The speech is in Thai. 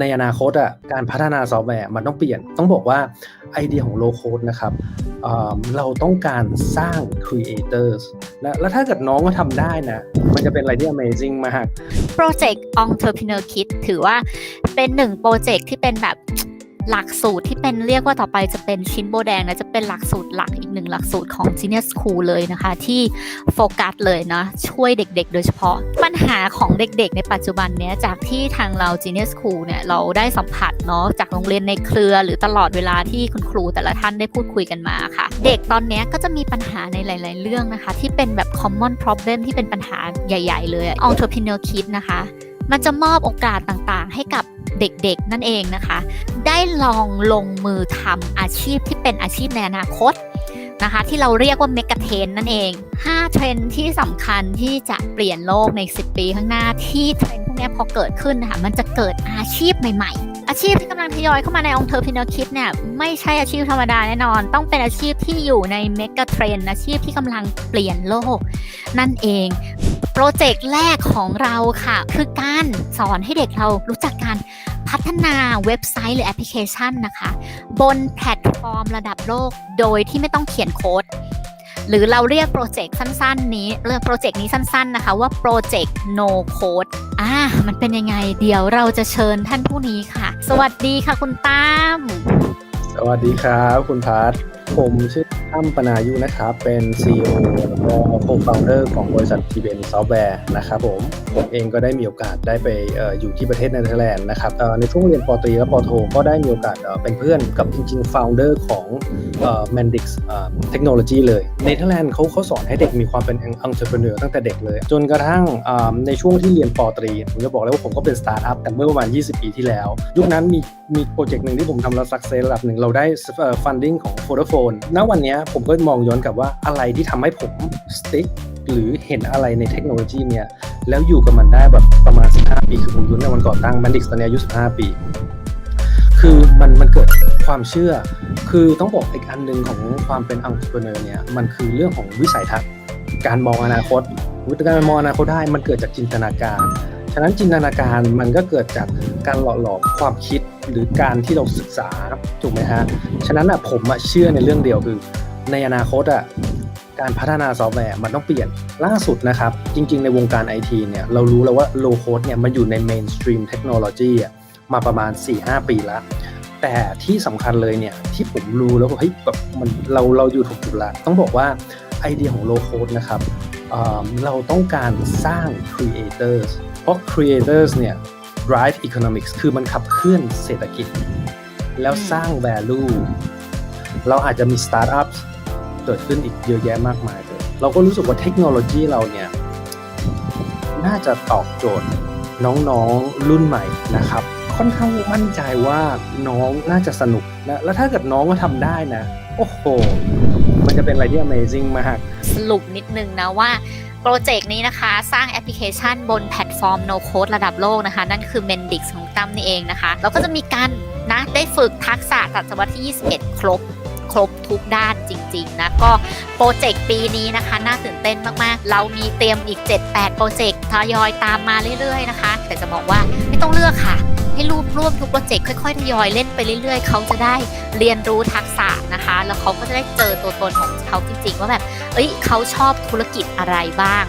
ในอนาคตอะการพัฒนาซอฟต์แวร์มันต้องเปลี่ยน ต้องบอกว่าไอเดียของโลโคดนะครับเเราต้องการสร้าง creators และแล้วถ้าเกิดน้องก็ทำได้นะ มันจะเป็นอะไรที่ amazing มากโปรเจกต์ Entrepreneur Kit ถือว่าเป็นหนึ่งโปรเจกต์ที่เป็นแบบ หลักสูตรที่เป็นเรียกว่าต่อไปจะเป็นชิ้นโบแดงนะจะเป็นหลักสูตรหลักอีกหนึ่งหลักสูตรของ Genius School เลยนะคะ ที่โฟกัสเลยนะ ช่วยเด็กๆ โดยเฉพาะ ปัญหาของเด็กๆ ในปัจจุบันเนี้ยจากที่ทางเรา Genius School เนี่ยเราได้สัมผัสเนาะจากโรงเรียนในเครือ หรือตลอดเวลาที่คุณครูแต่ละท่านได้พูดคุยกันมาค่ะ เด็กตอนเนี้ยก็จะมีปัญหาในหลาย ๆ เรื่องนะคะ ที่เป็นแบบ common problem ที่เป็นปัญหาใหญ่ ๆ เลย Entrepreneur Kit นะคะ มันจะมอบโอกาสต่างๆ ให้กับเด็กๆนั่นเองนะคะ ได้ลองลงมือทำอาชีพที่เป็นอาชีพในอนาคตนะคะที่เราเรียกว่าเมกะเทรนนั่นเอง 5 เทรนที่สำคัญที่จะเปลี่ยนโลกใน 10 ปีข้างหน้าที่เทรนพวกนี้พอเกิดขึ้นนะคะมันจะเกิดอาชีพใหม่ ๆ อาชีพที่กำลังทยอยเข้ามาในองค์เทอร์พินอคิดเนี่ยไม่ใช่อาชีพธรรมดาแน่นอน ต้องเป็นอาชีพที่อยู่ในเมกะเทรนอาชีพที่กำลังเปลี่ยนโลกนั่นเอง โปรเจกต์แรกของเราค่ะ คือการสอนให้เด็กเรารู้จักการพัฒนาเว็บไซต์หรือแอปพลิเคชันนะคะ บนแพลตฟอร์มระดับโลกโดยที่ไม่ต้องเขียนโค้ด หรือเราเรียกโปรเจกต์สั้น ๆ นี้เรื่องโปรเจกต์นี้สั้น ๆ นะคะ ว่าโปรเจกต์ no code อ่ามันเป็นยังไงเดี๋ยวเราจะเชิญท่านผู้นี้ค่ะ สวัสดีค่ะคุณตั้มสวัสดีครับ คุณพัทผมชื่อ ตั้มปนายุนะครับ เป็น CEO แล้วก็ co-founder ของบริษัท t b n Software นะครับผม ผมเองก็ได้มีโอกาสได้ไปอยู่ที่ประเทศเนเธอร์แลนด์นะครับในช่วงเรียนปอตรีและปอโทก็ได้มีโอกาสเป็นเพื่อนกับจริงๆ founder ของเอ่อ Mendix Technology เลยเนเธอร์แลนด์เขาเขาสอนให้เด็กมีความเป็น entrepreneur ตั้งแต่เด็กเลย จนกระทั่งในช่วงที่เรียนปอตรีผมจะบอกเลยว่าผมก็เป็นสตาร์ทอัพแต่เมื่อประมาณ 20 ปีที่แล้ว ยุคนั้นมีมีโปรเจกต์หนึ่งที่ผมทำแล้ว success ระดับหนึ่งเราได้เอ่อ funding ของ Vodafone ณวันนี้ผมก็มองย้อนกลับว่าอะไรที่ทำให้ผม stick หรือเห็นอะไรในเทคโนโลยีเนี่ย แล้วอยู่กับมันได้แบบประมาณ 15 ปี คือผมยุ่นในวันก่อตั้ง Mandix ตอนนี้อายุ 15 ปี คือมันมันเกิดความเชื่อ คือต้องบอกอีกอันหนึ่งของความเป็น entrepreneur เนี่ยมันคือเรื่องของวิสัยทัศน์การมองอนาคตวิธีการมองอนาคตได้มันเกิดจากจินตนาการฉะนั้นจินตนาการมันก็เกิดจากการหล่อหลอมความคิดหรือการที่เราศึกษาถูกไหมฮะ ฉะนั้นอะผมอะเชื่อในเรื่องเดียวคือ ในอนาคตอะ การพัฒนาซอฟต์แวร์มันต้องเปลี่ยนล่าสุดนะครับ จริง ๆ ในวงการไอทีเนี่ยเรารู้แล้วว่าโลโคดเนี่ยมันอยู่ในเมนสตรีมเทคโนโลยีมาประมาณ 4-5 ปีแล้ว แต่ที่สำคัญเลยเนี่ยที่ผมรู้แล้วว่าเฮ้ยแบบมันเราเราอยู่ถูกจุดละต้องบอกว่าไอเดียของโลโคดนะครับเเราต้องการสร้าง creators เพราะ creators เนี่ย drive economics คือมันขับเคลื่อนเศรษฐกิจ แล้วสร้าง value เราอาจจะมี startup เกิดขึ้นอีกเยอะแยะมากมายเลยเราก็รู้สึกว่าเทคโนโลยีเราเนี่ย น่าจะตอบโจทย์น้องๆรุ่นใหม่นะครับ ค่อนข้างมั่นใจว่าน้องน่าจะสนุกนะแล้วถ้าเกิดน้องก็ทำได้นะ โอ้โห มันจะเป็นอะไรที่ amazing มาก สรุปนิดนึงนะว่าโปรเจกต์นี้นะคะสร้างแอปพลิเคชันบนแพลตฟอร์ม no code ระดับโลกนะคะ นั่นคือ Mendix ของตั้มนี่เองนะคะแล้วก็จะมีการนะได้ฝึกทักษะศตวรรษที่ 21 ครบ รบทุกด้านจริง ๆ นะ ก็โปรเจกต์ปีนี้นะคะ น่าตื่นเต้นมากๆ เรามีเตรียมอีก 7-8 โปรเจกต์ทยอยตามมาเรื่อยๆนะคะ แต่จะบอกว่าไม่ต้องเลือกค่ะให้รูปร่วมทุกโปรเจกต์ค่อยๆทยอยเล่นไปเรื่อยๆ เขาจะได้เรียนรู้ทักษะนะคะ แล้วเขาก็จะได้เจอตัวตนของเขาจริงๆ ว่าแบบ เอ้ย เขาชอบธุรกิจอะไรบ้าง